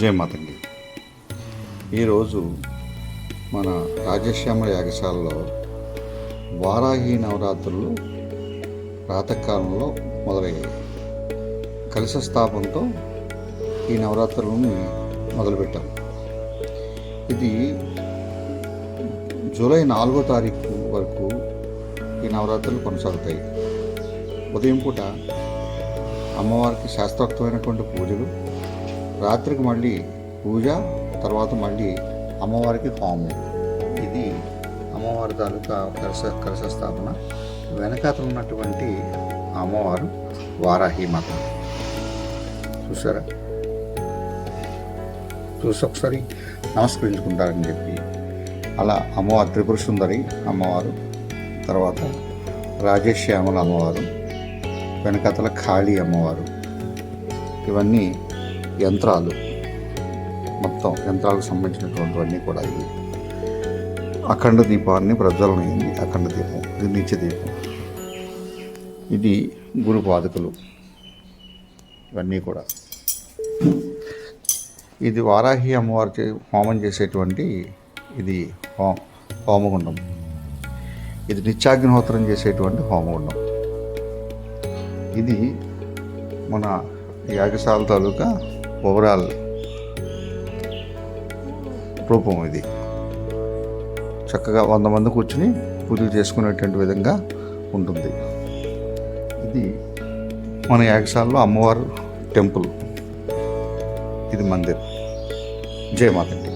జయమాతంగి. ఈరోజు మన రాజశ్యామల యాగశాలలో వారాహి నవరాత్రులు ప్రాతకాలంలో మొదలయ్యాయి. కలిస స్థాపనతో ఈ నవరాత్రులను మొదలుపెట్టాం. ఇది జూలై నాలుగో తారీఖు వరకు ఈ నవరాత్రులు కొనసాగుతాయి. ఉదయం పూట అమ్మవారికి శాస్త్రోక్తమైనటువంటి పూజలు రాత్రికి మళ్ళీ పూజ తర్వాత మళ్ళీ అమ్మవారికి హోమం. ఇది అమ్మవారి తాలూకా కలశ కలశ స్థాపన. వెనకాతలు ఉన్నటువంటి అమ్మవారు వారాహి మాత. చూసారా చూసి ఒకసారి నమస్కరించుకుంటారని చెప్పి. అలా అమ్మవారు త్రిపుర సుందరి అమ్మవారు తర్వాత రాజశ్యామల అమ్మవారు వెనకాతల కాళీ అమ్మవారు. ఇవన్నీ యంత్రాలు. మొత్తం యంత్రాలకు సంబంధించినటువంటివన్నీ కూడా ఇవి అఖండ దీపాన్ని ప్రజ్వలనైంది అఖండ దీపం. ఇది నిత్య దీపం. ఇది గురు పాదుకలు. ఇవన్నీ కూడా. ఇది వారాహి అమ్మవారి హోమం చేసేటువంటి ఇది హో హోమగుండం. ఇది నిత్యాగ్నిహోత్రం చేసేటువంటి హోమగుండం. ఇది మన యాగశాల తాలూకా ఓవరాల్ రూపం ఇది. చక్కగా వంద మంది కూర్చుని పూజలు చేసుకునేటువంటి విధంగా ఉంటుంది. ఇది మన యాగశాలలో అమ్మవారు టెంపుల్. ఇది మందిర్. జయమాతండి.